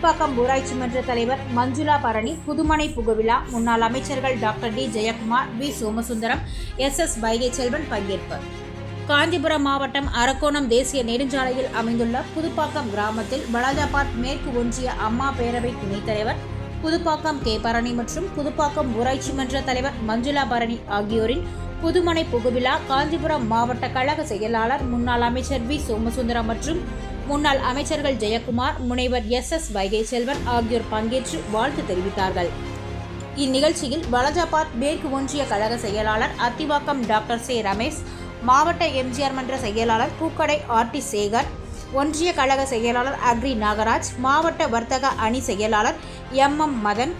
புதுப்பாக்கம் ஊராட்சி மன்ற தலைவர் மஞ்சுளா பரணி புதுமனை புகுவிழா முன்னாள் அமைச்சர்கள் doctor D Jayakumar V Somasundaram S S Vaigai Selvan பங்கேற்பு. காஞ்சிபுரம் மாவட்டம் அரக்கோணம் தேசிய நெடுஞ்சாலையில் அமைந்துள்ள புதுப்பாக்கம் கிராமத்தில் வலாஜாபாத் மேற்கு ஒன்றிய அம்மா பேரவை துணைத் தலைவர் புதுப்பாக்கம் கே பரணி மற்றும் புதுப்பாக்கம் ஊராட்சி மன்ற தலைவர் மஞ்சுளா பரணி ஆகியோரின் புதுமனை புகுவிழா காஞ்சிபுரம் மாவட்ட கழக செயலாளர் முன்னாள் அமைச்சர் வி சோமசுந்தரம் மற்றும் முன்னாள் அமைச்சர்கள் ஜெயக்குமார் முனைவர் எஸ் எஸ் வைகை செல்வன் ஆகியோர் பங்கேற்று வாழ்த்து தெரிவித்தார்கள். இந்நிகழ்ச்சியில் வலஜாபாத் மேற்கு ஒன்றிய கழக செயலாளர் அத்திவாக்கம் டாக்டர் சே ரமேஷ் மாவட்ட எம்ஜிஆர் மன்ற செயலாளர் பூக்கடை ஆர்டி சேகர் ஒன்றிய கழக செயலாளர் அக்ரி நாகராஜ் மாவட்ட வர்த்தக அணி செயலாளர் எம் எம் மதன்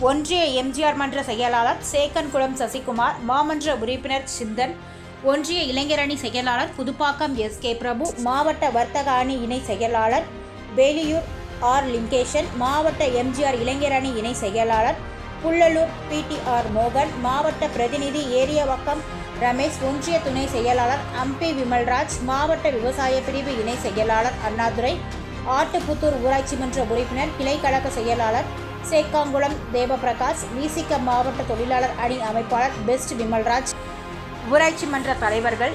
ஒன்றிய எம்ஜிஆர் மன்ற செயலாளர் சேக்கன்குளம் சசிகுமார் மாமன்ற உறுப்பினர் சிந்தன் ஒன்றிய இளைஞரணி செயலாளர் புதுப்பாக்கம் எஸ். கே. பிரபு மாவட்ட வர்த்தக அணி இணை செயலாளர் வேலியூர் ஆர். லிங்கேஷன் மாவட்ட எம்ஜிஆர் இளைஞரணி இணை செயலாளர் புள்ளலூர் பிடிஆர் மோகன் மாவட்ட பிரதிநிதி ஏரியவக்கம் ரமேஷ் ஒன்றிய துணை செயலாளர் அம்பி விமல்ராஜ் மாவட்ட விவசாய பிரிவு இணை செயலாளர் அண்ணாதுரை ஆட்டுப்புத்தூர் ஊராட்சி மன்ற உறுப்பினர் கிளை கழக செயலாளர் சேக்காங்குளம் தேவபிரகாஷ் விசிக மாவட்ட தொழிலாளர் அணி அமைப்பாளர் பெஸ்ட் விமல்ராஜ் ஊராட்சி மன்ற தலைவர்கள்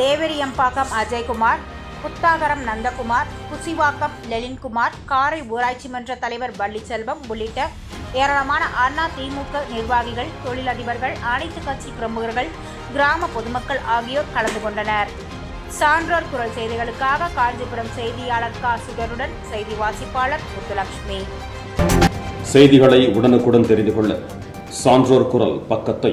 தேவரியம்பாக்கம் அஜய்குமார் புத்தாகரம் நந்தகுமார் குசிவாக்கம் லெலின்குமார் காரை ஊராட்சி மன்ற தலைவர் பள்ளிச்செல்வம் உள்ளிட்ட ஏராளமான அண்ணா திமுக நிர்வாகிகள் தொழிலதிபர்கள் அனைத்து கட்சி பிரமுகர்கள் கிராம பொதுமக்கள் ஆகியோர் கலந்து கொண்டனர். சான்றோர் குரல் செய்திகளுக்காக காஞ்சிபுரம் செய்தியாளர் கா. சுடருடன் செய்தி வாசிப்பாளர் முத்துலட்சுமி. செய்திகளை உடனுக்குடன் தெரிந்து கொள்ள சான்றோர் குரல் பக்கத்தை